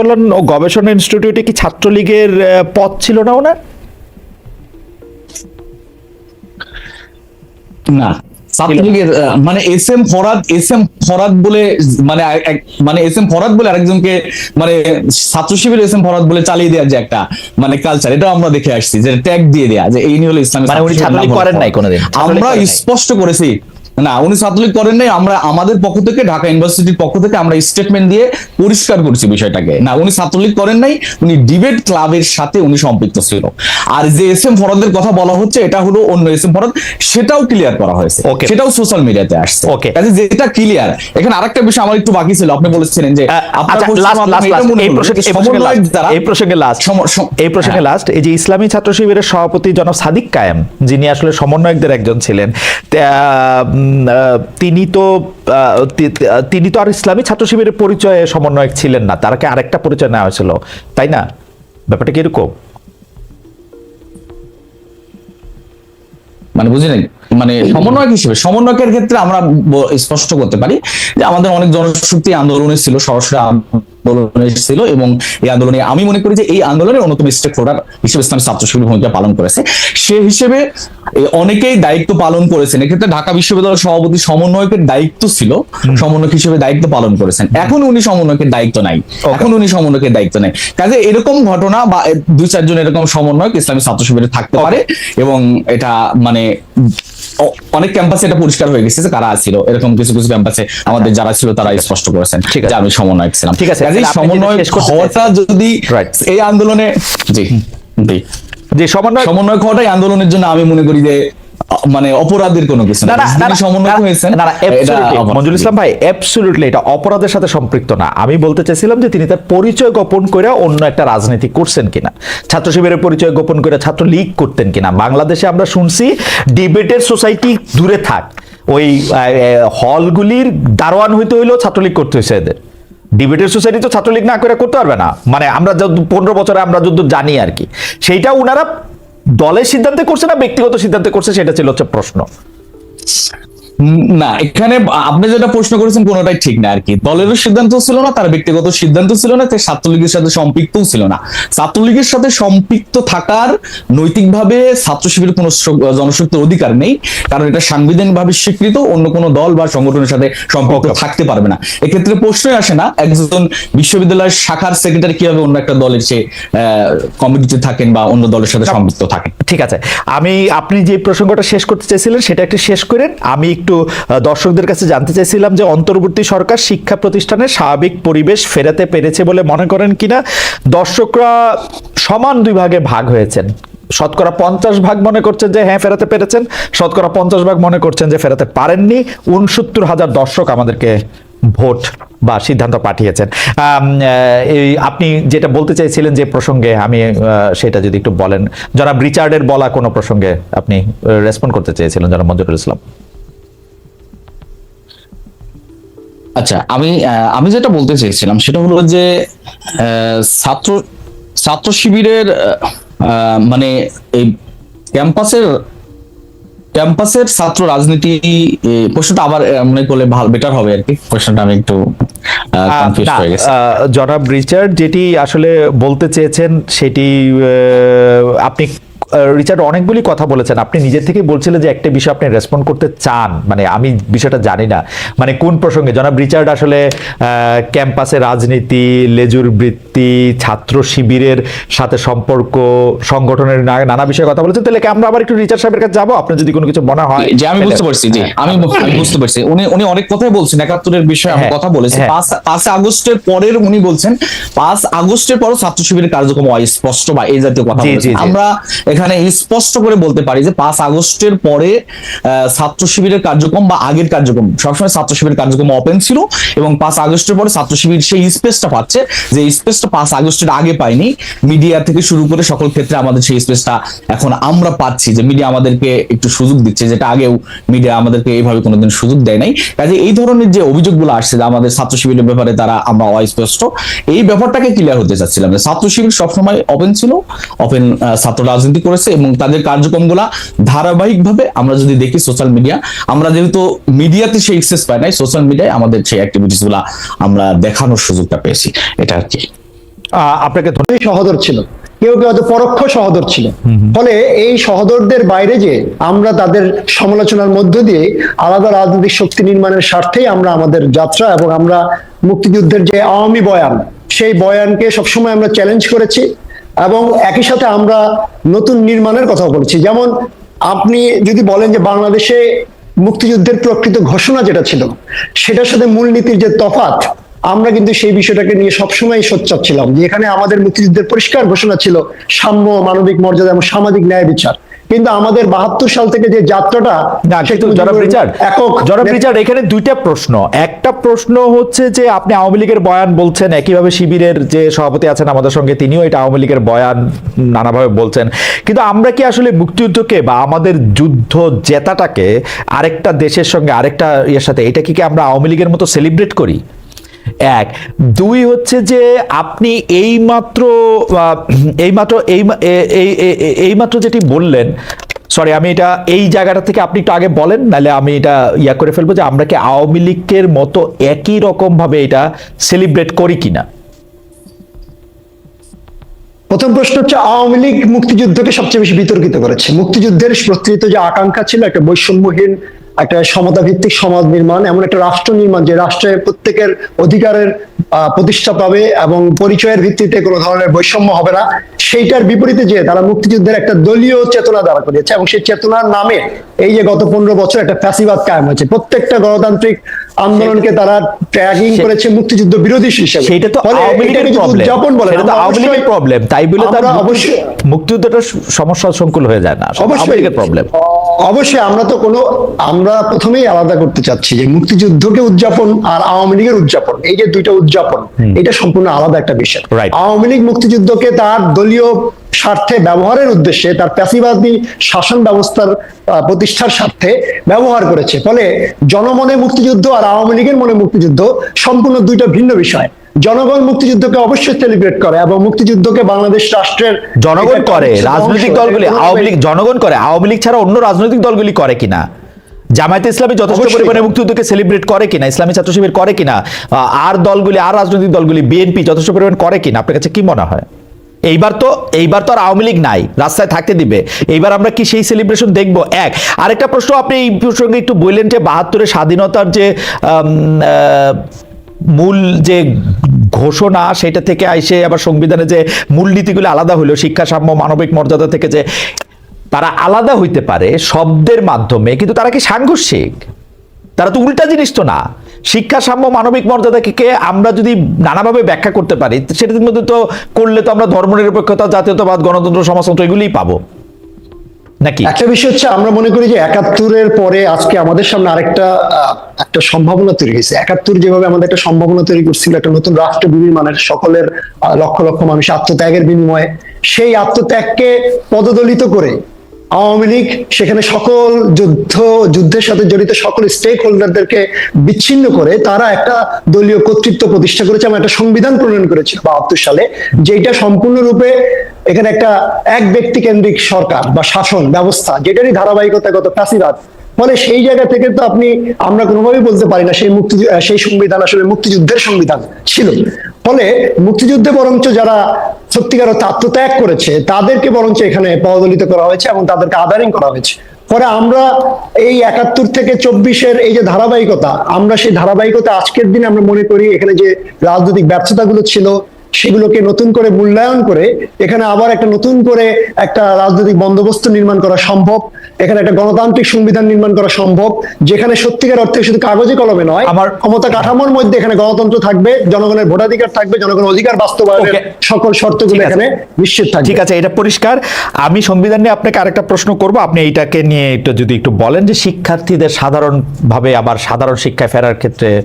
কল্যাণ ও গবেষণা ইনস্টিটিউটে কি ছাত্রলীগের পদ ছিল না ওনার না ছাত্রলীগের মানে S M Farhad S M Farhad বলে মানে মানে এস এম ফরাদ বলে আরেকজনকে মানে ছাত্র শিবির এস এম ফরাদ বলে চালিয়ে দেওয়ার যে একটা মানে কালচার এটা আমরা দেখে আসছি যে ট্যাগ দিয়ে দেয়া যে এই নিয়ে হলো ইসলামী মানে উনি ছাত্রলীগ করেন নাই। কোনোদিন? আমরা স্পষ্ট করেছি না উনি ছাত্রলীগ করেন নাই আমরা আমাদের পক্ষ থেকে ঢাকা ইউনিভার্সিটির পক্ষ থেকে আমরা স্টেটমেন্ট দিয়ে পরিষ্কার করছি বিষয়টাকে। না উনি ছাত্রলীগ করেন নাই উনি ডিবেট ক্লাবের সাথে উনি সম্পৃক্ত ছিল। আর যে এস এম ফরাদের কথা বলা হচ্ছে এটা হলো অন্য এস এম ফরাদ সেটাও ক্লিয়ার করা হয়েছে। সেটাও সোশ্যাল মিডিয়াতে আসছে। Okay. কাজে যেটা ক্লিয়ার এখানে আরেকটা বিষয় আমার একটু বাকি ছিল আপনি বলেছিলেন যে আচ্ছা লাস্ট লাস্ট লাস্ট এই প্রসঙ্গে যে এই প্রসঙ্গে লাস্ট এই প্রসঙ্গে হ্যাঁ। লাস্ট এই যে ইসলামী ছাত্র শিবিরের সভাপতি জনাব সাদিক কায়েম যিনি আসলে সমন্বয়কদের একজন ছিলেন তিনি তো তিনি তো আর ইসলামী ছাত্র শিবিরের পরিচয়ে সমন্বয়ক ছিলেন না তারকে আরেকটা পরিচয় নেওয়া হয়েছিল। তাই না? ব্যাপারটা কি এরকম মানে বুঝি নাই মানে সমন্বয়ক হিসেবে সমন্বয়কের ক্ষেত্রে আমরা স্পষ্ট করতে পারি যে আমাদের অনেক জনশক্তি আন্দোলনে ছিল সরাসরি আন্দোলনে ছিল এবং এই আন্দোলনে আমি মনে করি যে এই আন্দোলনের অন্যতম স্টেক হোল্ডার হিসেবে ইসলামী ছাত্র শিবির ভূমিকা পালন করেছে। সে হিসেবে অনেকেই দায়িত্ব পালন করেছেন। এক্ষেত্রে ঢাকা বিশ্ববিদ্যালয়ের সভাপতি সমন্বয়কের দায়িত্ব ছিল। সমন্বয়ক হিসেবে দায়িত্ব পালন করেছেন। এখন উনি সমন্বয়কের দায়িত্ব নাই। এখন উনি সমন্বয়কের দায়িত্ব নেই। কাজে এরকম ঘটনা বা দুই চারজন এরকম সমন্বয়ক ইসলামী ছাত্র শিবিরে থাকতে পারে এবং এটা মানে অনেক ক্যাম্পাসে এটা পরিষ্কার হয়ে গেছে যে কারা ছিল এরকম কিছু কিছু ক্যাম্পাসে আমাদের যারা ছিল তারা স্পষ্ট করেছেন ঠিক আছে। আমি সমন্বয়ক ছিলাম। ঠিক আছে, সমন্বয় হওয়াটা যদি এই আন্দোলনে জি জি। যে সমন্বয় সমন্বয়ক হওয়াটাই আন্দোলনের জন্য আমি মনে করি যে মানে অপরাধের কোনো কিছু না। না, হয়েছেন। না, না, এটা মঞ্জুর ইসলাম ভাই অ্যাবসলিউটলি এটা অপরাধের সাথে সম্পৃক্ত না। আমি বলতে চাইছিলাম যে তিনি তার পরিচয় গোপন করে অন্য একটা রাজনীতি করছেন কিনা। ছাত্র শিবিরের পরিচয় গোপন করে ছাত্র লীগ করতেন কিনা। বাংলাদেশে আমরা শুনছি ডিবেটের সোসাইটি দূরে থাক। ওই হলগুলির দারোয়ান হইতে হইলেও ছাত্রলীগ করতে হয়েছে এদের। ডিবেটের সোসাইটি তো ছাত্রলীগ না করে করতে পারবে না। মানে আমরা যত পনেরো বছরে আমরা যত জানি আর কি। সেইটা উনারা দলের সিদ্ধান্তে করছে না ব্যক্তিগত সিদ্ধান্তে করছে সেটা ছিল হচ্ছে প্রশ্ন। না এখানে আপনি যেটা প্রশ্ন করেছেন কোনোটাই ঠিক না আর কি দলেরও সিদ্ধান্ত ছিল না তার ব্যক্তিগত সিদ্ধান্ত ছিল না তাই ছাত্রলীগের সাথে সম্পৃক্তও ছিল না। ছাত্রলীগের সাথে সম্পৃক্ত থাকার নৈতিকভাবে ছাত্র শিবিরের কোনো জনশক্তির অধিকার নেই কারণ এটা সাংবিধানিক ভাবে স্বীকৃত অন্য কোনো দল বা সংগঠনের সাথে সম্পর্ক থাকতে পারবে না। এক্ষেত্রে প্রশ্নই আসে না একজন বিশ্ববিদ্যালয়ের শাখার সেক্রেটারি কীভাবে অন্য একটা দলের সে কমিটিতে থাকেন বা অন্য দলের সাথে সম্পৃক্ত থাকেন? ঠিক আছে। আমি আপনি যে প্রসঙ্গটা শেষ করতে চাইছিলেন সেটা একটু শেষ করেন। আমি একটু আহ, দর্শকদের কাছে জানতে চাইছিলাম যে অন্তর্বর্তী সরকার শিক্ষা প্রতিষ্ঠানের স্বাভাবিক পরিবেশ ফেরাতে পেরেছে বলে মনে করেন কিনা? দর্শকরা সমান দুই ভাগে ভাগ হয়েছেন। শতকরা পঞ্চাশ ভাগ মনে করছেন যে হ্যাঁ ফেরাতে পেরেছেন। শতকরা পঞ্চাশ ভাগ মনে করছেন যে ফেরাতে পারেননি। উনসত্তর হাজার দর্শক আমাদেরকে ভোট বা সিদ্ধান্ত পাঠিয়েছেন। এই আপনি যেটা বলতে চাইছিলেন যে প্রসঙ্গে আমি সেটা যদি একটু বলেন। জনাব রিচার্ডের বলা কোনো প্রসঙ্গে আপনি রেসপন্ড করতে চেয়েছিলেন জনাব মঞ্জুরুল ইসলাম। আচ্ছা আমি আমি যেটা বলতে চেয়েছিলাম সেটা হলো যে ছাত্র ছাত্র শিবিরের মানে এই ক্যাম্পাসের ক্যাম্পাসের ছাত্র রাজনীতি প্রশ্নটা আবার মনে করলে ভালো বেটার হবে আর কি। প্রশ্নটা আমি একটু জনাব রিচার্ড যেটি আসলে বলতে চেয়েছেন সেটি আহ, আপনি রিচার্ড অনেকগুলি কথা বলেছেন। আপনি নিজে থেকে বলছিলেন যে একটা বিষয় আপনি রেসপন্ড করতে চান। মানে আমি বিষয়টা জানি না। মানে কোন প্রসঙ্গে? জনাব রিচার্ড আসলে ক্যাম্পাসে রাজনীতি লেজুর বৃত্তি ছাত্র শিবিরের সাথে সম্পর্ক সংগঠনের নানা বিষয়ে কথা বলেছেন। তাহলে আমরা আবার একটু রিচার্ড সাহেবের কাছে যাব? আপনার যদি কোনো কিছু মনে হয় যে আমি বুঝতে পারছি যে হ্যাঁ, আমি বুঝতে পারছি উনি উনি অনেক কথাই বলছেন একাত্তরের বিষয়ে আমি হ্যাঁ, কথা বলেছি। হ্যাঁ। পাঁচ আগস্টের পরের উনি বলছেন পাঁচ আগস্টের পরও ছাত্র শিবিরের কার্যক্রম অস্পষ্ট বা এই জাতীয় কথা। আমরা এখানে স্পষ্ট করে বলতে পারি যে পাঁচ আগস্টের পরে ছাত্র শিবিরের কার্যক্রম বা আগের কার্যক্রম, সবসময় ছাত্র শিবিরের কার্যক্রম ওপেন ছিল এবং পাঁচ আগস্টের পরে ছাত্র শিবির সেই স্পেসটা পাচ্ছে যে স্পেসটা পাঁচ আগস্টের আগে পাইনি। মিডিয়া থেকে শুরু করে সকল ক্ষেত্রে আমাদের সেই স্পেসটা এখন আমরা পাচ্ছি যে মিডিয়া আমাদেরকে একটু সুযোগ দিচ্ছে, যেটা আগেও মিডিয়া আমাদেরকে এইভাবে কোনোদিন সুযোগ দেয় নাই। কাজে এই ধরনের যে অভিযোগগুলো আসছে যে আমাদের ছাত্র শিবিরের ব্যাপারে তারা আমরা অস্পষ্ট, এই ব্যাপারটাকে ক্লিয়ার হতে চাচ্ছিলাম ছাত্র শিবির সবসময় ওপেন ছিল ওপেন ছাত্র রাজনীতি করেছে এবং তাদের কার্যক্রমগুলা ধারাবাহিকভাবে আমরা যদি দেখি সোশ্যাল মিডিয়া আমরা যেহেতু মিডিয়াতে সেই এক্সেস পাই নাই সোশ্যাল মিডিয়ায় আমাদের সেই অ্যাক্টিভিটিসগুলা আমরা দেখানোর সুযোগটা পেয়েছি। এটা আর কি। আপনাকে এই সহদর ছিল। কেউ কেউ হয়তো পরোক্ষ সহদর ছিল। ফলে এই সহদরদের বাইরে যে আমরা তাদের সমালোচনার মধ্য দিয়ে আলাদা রাজনৈতিক শক্তি নির্মাণের স্বার্থেই আমরা আমাদের যাত্রা এবং আমরা মুক্তিযুদ্ধের যে আওয়ামী বয়ান সেই বয়ানকে সবসময় আমরা চ্যালেঞ্জ করেছি। এবং একই সাথে আমরা নতুন নির্মাণের কথা বলছি। যেমন আপনি যদি বলেন যে বাংলাদেশে মুক্তিযুদ্ধের প্রকৃত ঘোষণা যেটা ছিল, সেটার সাথে মূলনীতির যে তফাত আমরা কিন্তু সেই বিষয়টাকে নিয়ে সবসময় সোচ্চার ছিলাম যে এখানে আমাদের মুক্তিযুদ্ধের পরিষ্কার ঘোষণা ছিল সাম্য, মানবিক মর্যাদা এবং সামাজিক ন্যায় বিচার। কিন্তু আমাদের বাহাত্তর সাল থেকে যে যাত্রাটা একক জনাব রিচার্ড এখানে দুইটা প্রশ্ন। একটা প্রশ্ন হচ্ছে যে আপনি আওয়ামী লীগের বয়ান বলছেন একইভাবে শিবিরের যে সভাপতি আছেন আমাদের সঙ্গে তিনিও এটা আওয়ামী লীগের বয়ান নানাভাবে বলছেন। কিন্তু আমরা কি আসলে মুক্তিযুদ্ধকে বা আমাদের যুদ্ধ জেতাটাকে আরেকটা দেশের সঙ্গে আরেকটা ইয়ের সাথে এটা কি কি আমরা আওয়ামী লীগের মতো সেলিব্রেট করি? এক। দুই হচ্ছে যে আপনি এইমাত্র এইমাত্র, এই এই এই- এইমাত্র যেটি বললেন সরি আমি এটা এই জায়গাটা থেকে আপনি একটু আগে বলেন, নাহলে আমি এটা ইয়া করে ফেলব যে আমরা কি আওয়ামী লীগের মতো একই রকম ভাবে এটা সেলিব্রেট করি কিনা? প্রথম প্রশ্ন হচ্ছে, আওয়ামী লীগ মুক্তিযুদ্ধকে সবচেয়ে বেশি বিতর্কিত করেছে। মুক্তিযুদ্ধের প্রকৃত যে আকাঙ্ক্ষা ছিল, একটা বৈষম্যহীন একটা সমতা ভিত্তিক সমাজ নির্মাণ এমন একটা রাষ্ট্র নির্মাণ যে রাষ্ট্রে প্রত্যেকের অধিকারের প্রতিষ্ঠা পাবে এবং পরিচয়ের ভিত্তিতে কোনো ধরনের বৈষম্য হবে না। সেইটার বিপরীতে যে তারা মুক্তিযুদ্ধের একটা দলীয় চেতনা দ্বারা করেছে এবং সেই চেতনার নামে এই যে গত পনেরো বছর একটা ফ্যাসিবাদ কায়েম হয়েছে। প্রত্যেকটা গণতান্ত্রিক আন্দোলনকে তারা ট্র্যাকিং করেছে মুক্তিযুদ্ধ বিরোধী হিসেবে। সেটা তো আওয়ামী লীগের প্রবলেম তো আওয়ামী লীগের প্রবলেম তাই বলে তার অবশ্যই মুক্তিযুদ্ধটা সমস্যা সংকুল হয়ে যায় না। অবশ্যই প্রবলেম অবশ্যই আমরা তো কোনো আমরা প্রথমেই আলাদা করতে চাচ্ছি যে মুক্তিযুদ্ধকে উদযাপন আর আওয়ামী লীগের উদযাপন এই যে দুইটা উদযাপন এটা সম্পূর্ণ আলাদা একটা বিষয়। আওয়ামী লীগ মুক্তিযুদ্ধকে তার দলীয় স্বার্থে ব্যবহারের উদ্দেশ্যে তার প্যাসিবাদী শাসন ব্যবস্থার প্রতিষ্ঠার স্বার্থে ব্যবহার করেছে। ফলে জনমনে মুক্তিযুদ্ধ আর আওয়ামী লীগের মনে মুক্তিযুদ্ধ সম্পূর্ণ দুইটা ভিন্ন বিষয়। জনগণ মুক্তিযুদ্ধকে অবশ্যই সেলিব্রেট করে এবং মুক্তিযুদ্ধকে বাংলাদেশ রাষ্ট্রের জনগণ করে রাজনৈতিক দলগুলি আওয়ামী লীগ জনগণ করে আওয়ামী লীগ ছাড়া অন্য রাজনৈতিক দলগুলি করে কিনা? জামায়াতে ইসলামী যথেষ্ট পরিমাণে। মুক্তিযুদ্ধকে সেলিব্রেট করে কিনা? ইসলামী ছাত্র শিবির করে কিনা? আর দলগুলি আর রাজনৈতিক দলগুলি বিএনপি যথেষ্ট পরিমাণ করে কিনা? আপনার কাছে কি মনে হয়? এইবার তো এইবার তো আর আওয়ামী লীগ নাই রাস্তায় থাকতে দিবে। এইবার আমরা কি সেই সেলিব্রেশন দেখব? এক আরেকটা প্রশ্ন আপনি এই প্রসঙ্গে একটু বললেন যে বাহাত্তরের স্বাধীনতার যে মূল যে ঘোষণা, সেটা থেকে আইসে আবার সংবিধানে যে মূলনীতিগুলো আলাদা হলো, শিক্ষা, সাম্য, মানবিক মর্যাদা থেকে যে তারা আলাদা হইতে পারে শব্দের মাধ্যমে, কিন্তু তারা কি সাংঘর্ষিক? তারা তো উল্টা জিনিস তো না। শিক্ষা, সাম্য, মানবিক মর্যাদাকে আমরা যদি নানাভাবে ব্যাখ্যা করতে পারি সেটার মধ্যে তো করলে তো আমরা ধর্মনিরপেক্ষতা, জাতীয়তাবাদ, গণতন্ত্র, সমাজতন্ত্র এগুলিই পাবো। নাকি? একটা বিষয় হচ্ছে, আমরা মনে করি যে একাত্তরের পরে আজকে আমাদের সামনে আরেকটা একটা সম্ভাবনা তৈরি হয়েছে। একাত্তর যেভাবে আমাদের একটা সম্ভাবনা তৈরি করছিল, একটা নতুন রাষ্ট্র বিনির্মাণের, সকলের লক্ষ লক্ষ মানুষ আত্মত্যাগের বিনিময়ে, সেই আত্মত্যাগকে পদদলিত করে আওয়ামী লীগ সেখানে সকল যুদ্ধ, যুদ্ধের সাথে জড়িত সকল স্টেক হোল্ডারদেরকে বিচ্ছিন্ন করে তারা একটা দলীয় কর্তৃত্ব প্রতিষ্ঠা করেছে এবং একটা সংবিধান প্রণয়ন করেছিল বাহাত্তর সালে যেটা সম্পূর্ণরূপে এখানে একটা এক ব্যক্তি কেন্দ্রিক সরকার বা শাসন ব্যবস্থা, যেটারই ধারাবাহিকতা গত ফ্যাসিবাদ ফলে সেই জায়গা থেকে তো আপনি, আমরা কোনোভাবেই বলতে পারি না সেই মুক্তি সেই সংবিধান আসলে মুক্তিযুদ্ধের সংবিধান ছিল। ফলে মুক্তিযুদ্ধে বরঞ্চ যারা সত্যিকার আত্মত্যাগ করেছে, তাদেরকে বরঞ্চ এখানে পদদলিত করা হয়েছে এবং তাদেরকে আদারিং করা হয়েছে। পরে আমরা এই একাত্তর থেকে চব্বিশের এই যে ধারাবাহিকতা, আমরা সেই ধারাবাহিকতা আজকের দিনে আমরা মনে করি এখানে যে রাজনৈতিক ব্যর্থতাগুলো ছিল সেগুলোকে নতুন করে মূল্যায়ন করে এখানে আবার একটা নতুন করে একটা রাজনৈতিক বন্দোবস্ত নির্মাণ করা সম্ভব। এখানে একটা গণতান্ত্রিক সংবিধান নির্মাণ করা সম্ভব যেখানে সত্যিকার অর্থে শুধু কাগজে কলমে নয় আমার- ক্ষমতা কাঠামোর মধ্যে এখানে গণতন্ত্র থাকবে জনগণের ভোটাধিকার থাকবে জনগণের অধিকার বাস্তবায়নের সকল শর্তগুলো এখানে নিশ্চিত থাকবে। ঠিক আছে এটা পরিষ্কার। আমি সংবিধান নিয়ে আপনাকে আরেকটা প্রশ্ন করব আপনি এইটাকে নিয়ে একটু যদি একটু বলেন যে শিক্ষার্থীদের সাধারণভাবে আবার সাধারণ শিক্ষায় ফেরার ক্ষেত্রে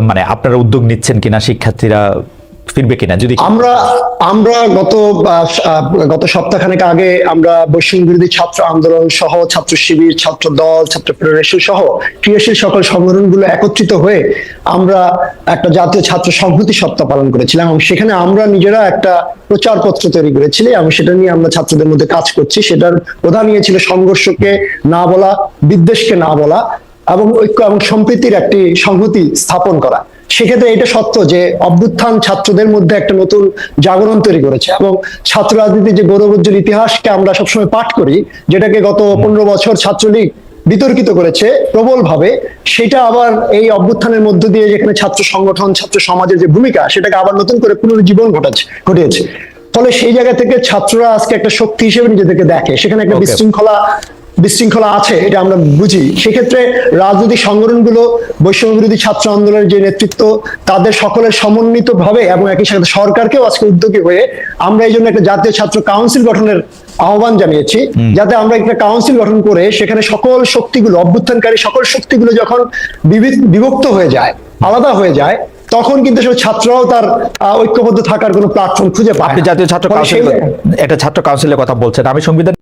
মানে আপনারা উদ্যোগ নিচ্ছেন কিনা শিক্ষার্থীরা ফিরবে কিনা? যদি আমরা আমরা গত গত সপ্তাহখানেক আগে আমরা বৈষম্য বিরোধী ছাত্র আন্দোলন সহ, ছাত্র শিবির, ছাত্র দল, ছাত্র ফেডারেশন সহ ক্রিয়াশীল সকল সংগঠনগুলো একত্রিত হয়ে আমরা একটা জাতীয় ছাত্র সংহতি সপ্তাহ পালন করেছিলাম এবং সেখানে আমরা নিজেরা একটা প্রচারপত্র তৈরি করেছিলাম এবং সেটা নিয়ে আমরা ছাত্রদের মধ্যে কাজ করছি। সেটার প্রধান ইয়ে ছিল সংঘর্ষকে না বলা, বিদ্বেষকে না বলা এবং ঐক্য এবং সম্প্রীতির একটি সংহতি স্থাপন করা। সেক্ষেত্রে এটা সত্য যে অভ্যুত্থান ছাত্রদের মধ্যে একটা নতুন জাগরণ তৈরি করেছে। এবং ছাত্র রাজনীতির যে গৌরবোজ্জ্বল ইতিহাসকে আমরা সবসময় পাঠ করি যেটাকে গত পনেরো বছর ছাত্রলীগ বিতর্কিত করেছে প্রবলভাবে সেটা আবার এই অভ্যুত্থানের মধ্য দিয়ে যেখানে ছাত্র সংগঠন ছাত্র সমাজের যে ভূমিকা সেটাকে আবার নতুন করে পুনরুজ্জীবন ঘটাচ্ছে ঘটিয়েছে। ফলে সেই জায়গা থেকে ছাত্ররা আজকে একটা শক্তি হিসেবে নিজেদেরকে দেখে। সেখানে একটা বিশৃঙ্খলা বিশৃঙ্খলা আছে এটা আমরা বুঝি। সেক্ষেত্রে রাজনৈতিক সংগঠনগুলো বৈষম্য বিরোধী ছাত্র আন্দোলনের যে নেতৃত্ব তাদের সকলের সমন্বিত ভাবে এবং একই সাথে সরকারকেও আজকে উদ্যোগী হয়ে আমরা এই জন্য একটা জাতীয় ছাত্র কাউন্সিল গঠনের আহ্বান জানিয়েছি। যাতে আমরা একটা কাউন্সিল গঠন করে সেখানে সকল শক্তিগুলো অভ্যুত্থানকারী সকল শক্তিগুলো যখন বিভক্ত হয়ে যায় আলাদা হয়ে যায় তখন কিন্তু সব ছাত্ররাও তার ঐক্যবদ্ধ থাকার কোনো প্ল্যাটফর্ম খুঁজে পায় জাতীয় ছাত্র কাউন্সিল এটা ছাত্র কাউন্সিলের কথা বলছেন। আমি সংবিধান